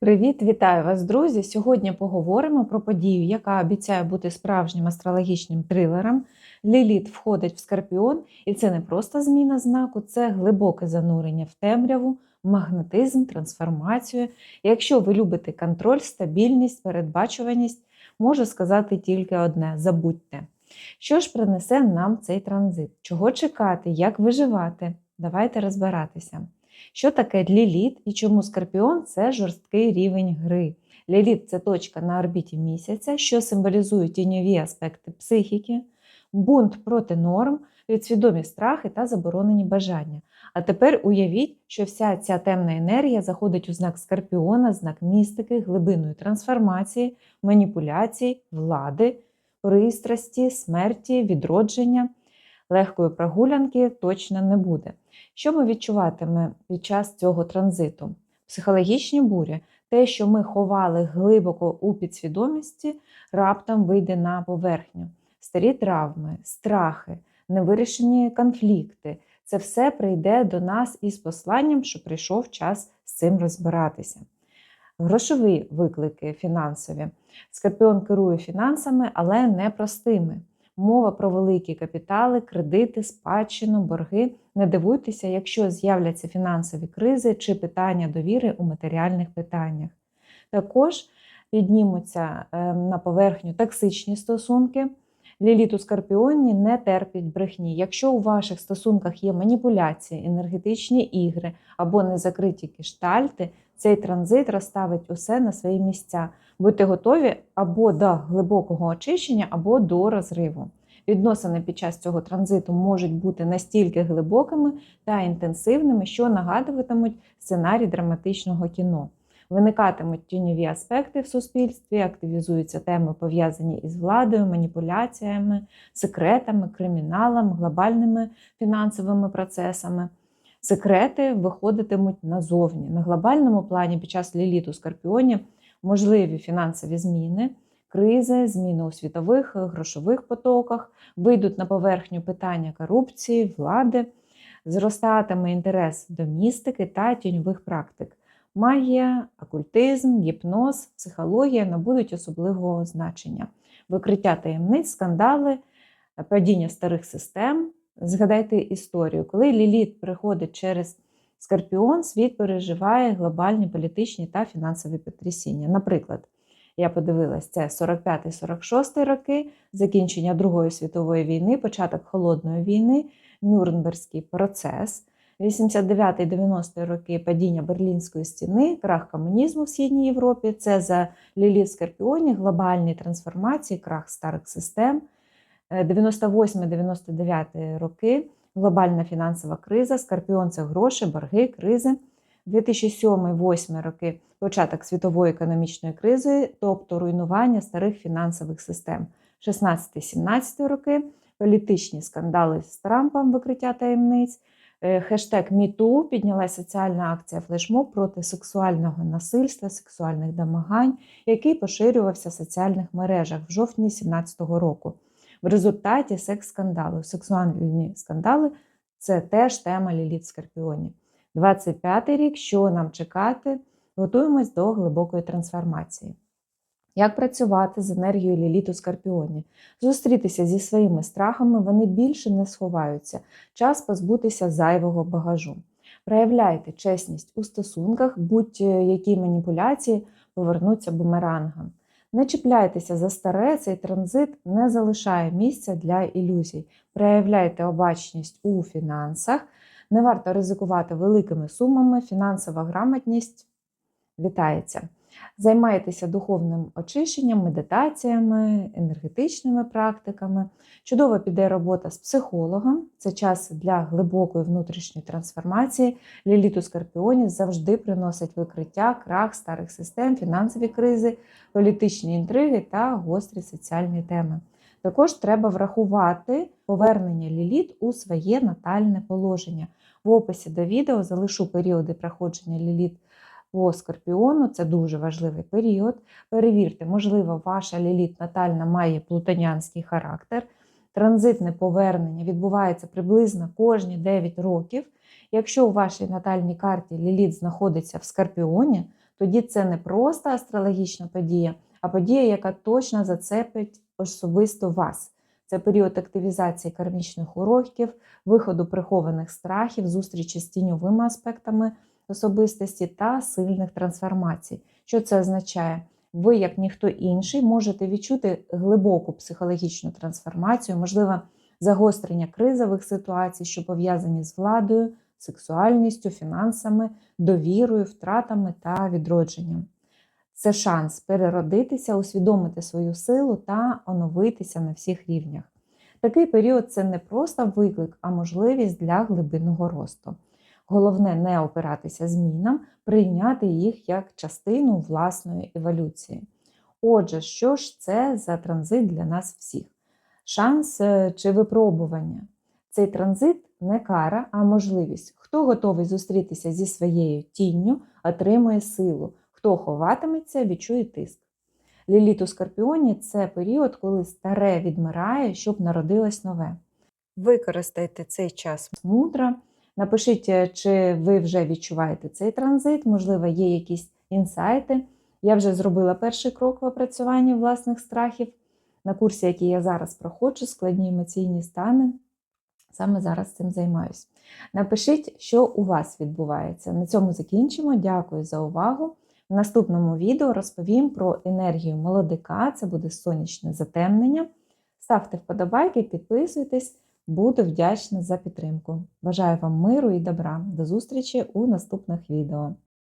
Привіт, вітаю вас, друзі! Сьогодні поговоримо про подію, яка обіцяє бути справжнім астрологічним трилером. Ліліт входить в скорпіон, і це не просто зміна знаку, це глибоке занурення в темряву, магнетизм, трансформацію. Якщо ви любите контроль, стабільність, передбачуваність, можу сказати тільки одне: забудьте. Що ж принесе нам цей транзит? Чого чекати, як виживати? Давайте розбиратися. Що таке ліліт і чому скорпіон це жорсткий рівень гри? Ліліт це точка на орбіті місяця, що символізує тіньові аспекти психіки, бунт проти норм, підсвідомі страхи та заборонені бажання. А тепер уявіть, що вся ця темна енергія заходить у знак скорпіона, знак містики, глибинної трансформації, маніпуляцій, влади, пристрасті, смерті, відродження. Легкої прогулянки точно не буде. Що ми відчуватиме під час цього транзиту? Психологічні бурі, те, що ми ховали глибоко у підсвідомості, раптом вийде на поверхню. Старі травми, страхи, невирішені конфлікти це все прийде до нас із посланням, що прийшов час з цим розбиратися. Грошові виклики фінансові. Скорпіон керує фінансами, але не простими. Мова про великі капітали, кредити, спадщину, борги. Не дивуйтеся, якщо з'являться фінансові кризи чи питання довіри у матеріальних питаннях. Також піднімуться ем, на поверхню токсичні стосунки. Ліліт у Скорпіоні не терпить брехні. Якщо у ваших стосунках є маніпуляції, енергетичні ігри або незакриті киштальти, цей транзит розставить усе на свої місця. Будьте готові або до глибокого очищення, або до розриву. Відносини під час цього транзиту можуть бути настільки глибокими та інтенсивними, що нагадуватимуть сценарій драматичного кіно. Виникатимуть тіньові аспекти в суспільстві, активізуються теми, пов'язані із владою, маніпуляціями, секретами, криміналом, глобальними фінансовими процесами. Секрети виходитимуть назовні. На глобальному плані під час ліліту скорпіонів можливі фінансові зміни, кризи, зміни у світових грошових потоках, вийдуть на поверхню питання корупції, влади, зростатиме інтерес до містики та тіньових практик. Магія, окультизм, гіпноз, психологія набудуть особливого значення, викриття таємниць, скандали, падіння старих систем. Згадайте історію, коли Ліліт приходить через Скорпіон, світ переживає глобальні політичні та фінансові потрясіння. Наприклад, я подивилась, це 45-46 роки, закінчення Другої світової війни, початок холодної війни, Нюрнберзький процес. 89-90 роки падіння Берлінської стіни, крах комунізму в Східній Європі. Це за Лілі Скорпіоні, глобальні трансформації, крах старих систем. 98-99 роки глобальна фінансова криза, Скорпіон це гроші, борги, кризи. 2007-2008 роки початок світової економічної кризи, тобто руйнування старих фінансових систем. 16-17 роки політичні скандали з Трампом, викриття таємниць. Е, хештег МіТу піднялася соціальна акція флешмоб проти сексуального насильства, сексуальних домагань, який поширювався в соціальних мережах в жовтні 2017 року. В результаті секс-скандали, сексуальні скандали це теж тема ліліт Скорпіоні. 25-й рік, що нам чекати, готуємось до глибокої трансформації. Як працювати з енергією ліліту Скорпіоні? Зустрітися зі своїми страхами, вони більше не сховаються, час позбутися зайвого багажу. Проявляйте чесність у стосунках, будь-які маніпуляції повернуться бумерангом. Не чіпляйтеся за старе, цей транзит не залишає місця для ілюзій. Проявляйте обачність у фінансах. Не варто ризикувати великими сумами, фінансова грамотність вітається. Займайтеся духовним очищенням, медитаціями, енергетичними практиками. Чудово піде робота з психологом. Це час для глибокої внутрішньої трансформації. Ліліту Скорпіоні завжди приносить викриття, крах старих систем, фінансові кризи, політичні інтриги та гострі соціальні теми. Також треба врахувати повернення ліліт у своє натальне положення. В описі до відео залишу періоди проходження ліліт по скорпіону, це дуже важливий період. Перевірте, можливо, ваша ліліт натальна має плутанянський характер. Транзитне повернення відбувається приблизно кожні 9 років. Якщо у вашій натальній карті ліліт знаходиться в скорпіоні, тоді це не просто астрологічна подія, а подія, яка точно зацепить особисто вас. Це період активізації кармічних уроків, виходу прихованих страхів, зустрічі з тіньовими аспектами особистості та сильних трансформацій. Що це означає? Ви, як ніхто інший, можете відчути глибоку психологічну трансформацію, можливо, загострення кризових ситуацій, що пов'язані з владою, сексуальністю, фінансами, довірою, втратами та відродженням. Це шанс переродитися, усвідомити свою силу та оновитися на всіх рівнях. Такий період це не просто виклик, а можливість для глибинного росту. Головне не опиратися змінам, прийняти їх як частину власної еволюції. Отже, що ж це за транзит для нас всіх? Шанс е, чи випробування? Цей транзит не кара, а можливість. Хто готовий зустрітися зі своєю тінню, отримує силу, хто ховатиметься, відчує тиск. Ліліт у Скорпіоні це період, коли старе відмирає, щоб народилось нове. Використайте цей час мудро. Напишіть, е, чи ви вже відчуваєте цей транзит, можливо, є якісь інсайти. Я вже зробила перший крок в опрацюванні власних страхів на курсі, який я зараз проходжу, складні емоційні стани. Саме зараз цим займаюся. Напишіть, що у вас відбувається. На цьому закінчимо. Дякую за увагу. В наступному відео розповім про енергію молодика, це буде сонячне затемнення. Ставте вподобайки, підписуйтесь, буду вдячна за підтримку. Бажаю вам миру і добра. До зустрічі у наступних відео.